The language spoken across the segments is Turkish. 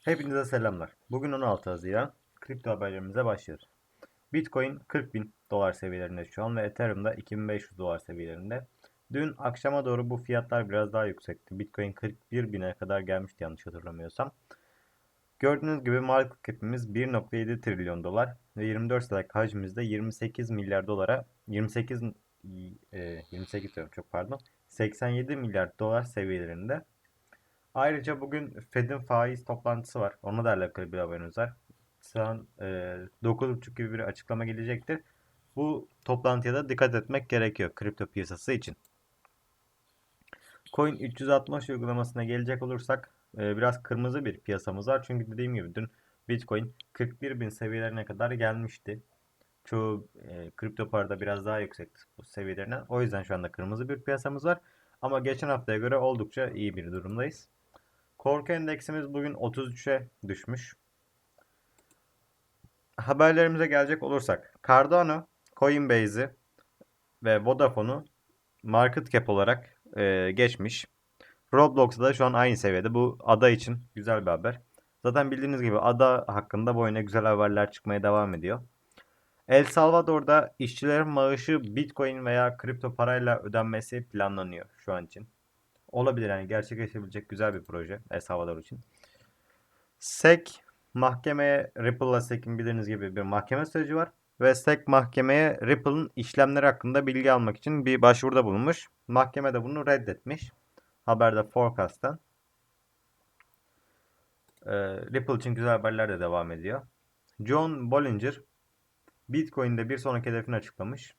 Hepinize selamlar. Bugün 16 Haziran. Kripto haberlerimize başlıyoruz. Bitcoin 40 bin dolar seviyelerinde şu an ve Ethereum da 2500 dolar seviyelerinde. Dün akşama doğru bu fiyatlar biraz daha yüksekti. Bitcoin 41 bine kadar gelmişti yanlış hatırlamıyorsam. Gördüğünüz gibi market cap'imiz 1.7 trilyon dolar ve 24 saatlik hacmimiz de 28 milyar dolara 28 e, 28 diyorum çok pardon 87 milyar dolar seviyelerinde. Ayrıca bugün Fed'in faiz toplantısı var. Ona da alakalı bir haberimiz var. An e, 9.30 gibi bir açıklama gelecektir. Bu toplantıya da dikkat etmek gerekiyor kripto piyasası için. Coin 360 uygulamasına gelecek olursak e, biraz kırmızı bir piyasamız var. Çünkü dediğim gibi dün Bitcoin 41 bin seviyelerine kadar gelmişti. Çoğu e, kripto parada biraz daha yüksek bu seviyelerine. O yüzden şu anda kırmızı bir piyasamız var. Ama geçen haftaya göre oldukça iyi bir durumdayız. Korku endeksimiz bugün 33'e düşmüş. Haberlerimize gelecek olursak Cardano, Coinbase'i ve Vodafone'u market cap olarak e, geçmiş. Roblox'ta da şu an aynı seviyede. Bu ada için güzel bir haber. Zaten bildiğiniz gibi ada hakkında bu oyuna güzel haberler çıkmaya devam ediyor. El Salvador'da işçilerin maaşı Bitcoin veya kripto parayla ödenmesi planlanıyor şu an için. Olabilir yani gerçekleşebilecek güzel bir proje El Salvador için. SEC mahkemeye Ripple'la SEC'in bildiğiniz gibi bir mahkeme süreci var. Ve SEC mahkemeye Ripple'ın işlemleri hakkında bilgi almak için bir başvuruda bulunmuş. Mahkeme de bunu reddetmiş. Haberde Forecast'tan. Ee, Ripple için güzel haberler de devam ediyor. John Bollinger Bitcoin'de bir sonraki hedefini açıklamış.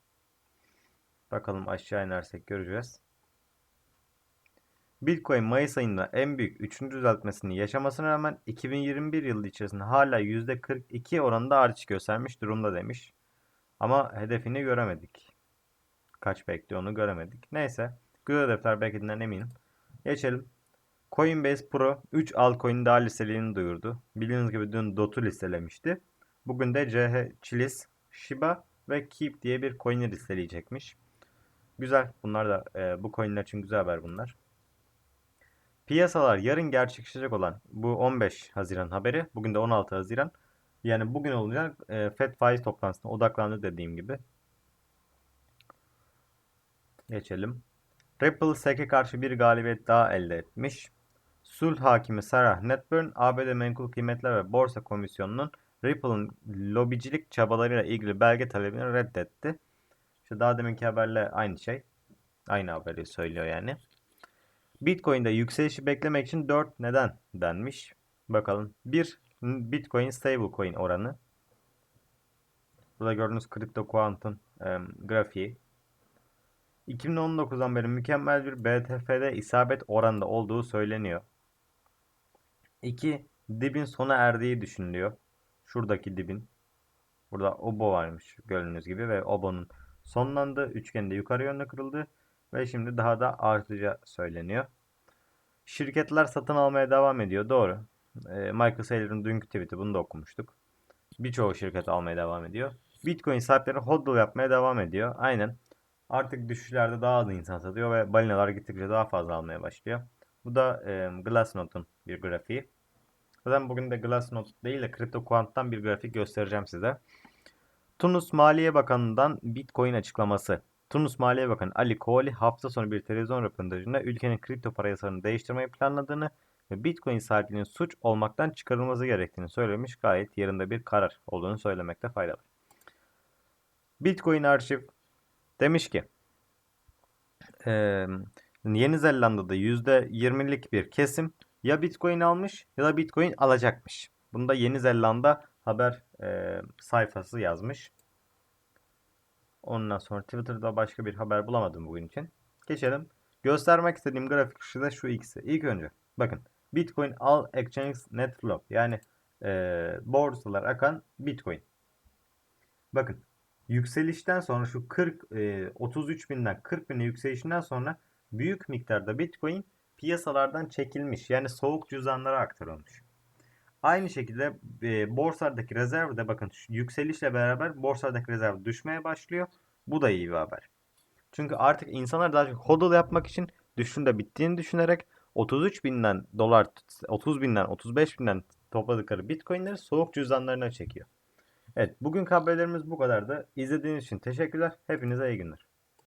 Bakalım aşağı inersek göreceğiz. Bitcoin Mayıs ayında en büyük 3. düzeltmesini yaşamasına rağmen 2021 yılı içerisinde hala %42 oranında artış göstermiş durumda demiş. Ama hedefini göremedik. Kaç bekliyor onu göremedik. Neyse. Güzel hedefler beklediğinden eminim. Geçelim. Coinbase Pro 3 altcoin daha listelediğini duyurdu. Bildiğiniz gibi dün DOT'u listelemişti. Bugün de CH, Chilis, Shiba ve Keep diye bir coin'i listeleyecekmiş. Güzel. Bunlar da e, bu coin'ler için güzel haber bunlar. Piyasalar yarın gerçekleşecek olan bu 15 Haziran haberi. Bugün de 16 Haziran. Yani bugün olacak e, FED faiz toplantısına odaklandı dediğim gibi. Geçelim. Ripple SEC'e karşı bir galibiyet daha elde etmiş. Sulh hakimi Sarah Netburn, ABD Menkul Kıymetler ve Borsa Komisyonu'nun Ripple'ın lobicilik çabalarıyla ilgili belge talebini reddetti. İşte daha deminki haberle aynı şey. Aynı haberi söylüyor yani. Bitcoin'de yükselişi beklemek için 4 neden denmiş. Bakalım. 1. Bitcoin stablecoin oranı. Burada gördüğünüz Crypto Quant'ın e, grafiği. 2019'dan beri mükemmel bir BTF'de isabet oranında olduğu söyleniyor. 2. Dibin sona erdiği düşünülüyor. Şuradaki dibin. Burada obo varmış gördüğünüz gibi ve obonun sonlandı. Üçgende yukarı yönlü kırıldı ve şimdi daha da artacağı söyleniyor. Şirketler satın almaya devam ediyor. Doğru. E, Michael Saylor'ın dünkü tweet'i bunu da okumuştuk. Birçoğu şirket almaya devam ediyor. Bitcoin sahipleri hodl yapmaya devam ediyor. Aynen. Artık düşüşlerde daha az insan satıyor ve balinalar gittikçe daha fazla almaya başlıyor. Bu da e, Glassnode'un bir grafiği. Zaten bugün de Glassnode değil de CryptoQuant'tan bir grafik göstereceğim size. Tunus Maliye Bakanı'ndan Bitcoin açıklaması. Tunus Maliye Bakanı Ali Koali hafta sonu bir televizyon röportajında ülkenin kripto para yasalarını değiştirmeyi planladığını ve Bitcoin sahipliğinin suç olmaktan çıkarılması gerektiğini söylemiş. Gayet yerinde bir karar olduğunu söylemekte fayda var. Bitcoin arşiv demiş ki Yeni Zelanda'da %20'lik bir kesim ya Bitcoin almış ya da Bitcoin alacakmış. Bunu da Yeni Zelanda haber sayfası yazmış. Ondan sonra Twitter'da başka bir haber bulamadım bugün için. Geçelim. Göstermek istediğim grafik şu şu ikisi. İlk önce bakın Bitcoin All Exchange Net Flow yani e, borsalar akan Bitcoin. Bakın yükselişten sonra şu 40 e, 33 binden 40 bine yükselişinden sonra büyük miktarda Bitcoin piyasalardan çekilmiş. Yani soğuk cüzdanlara aktarılmış. Aynı şekilde e, borsadaki rezerv de bakın yükselişle beraber borsadaki rezerv düşmeye başlıyor. Bu da iyi bir haber. Çünkü artık insanlar daha çok hodl yapmak için düşüşün de bittiğini düşünerek 33 binden dolar 30 binden 35 binden topladıkları bitcoinleri soğuk cüzdanlarına çekiyor. Evet bugün haberlerimiz bu kadardı. İzlediğiniz için teşekkürler. Hepinize iyi günler.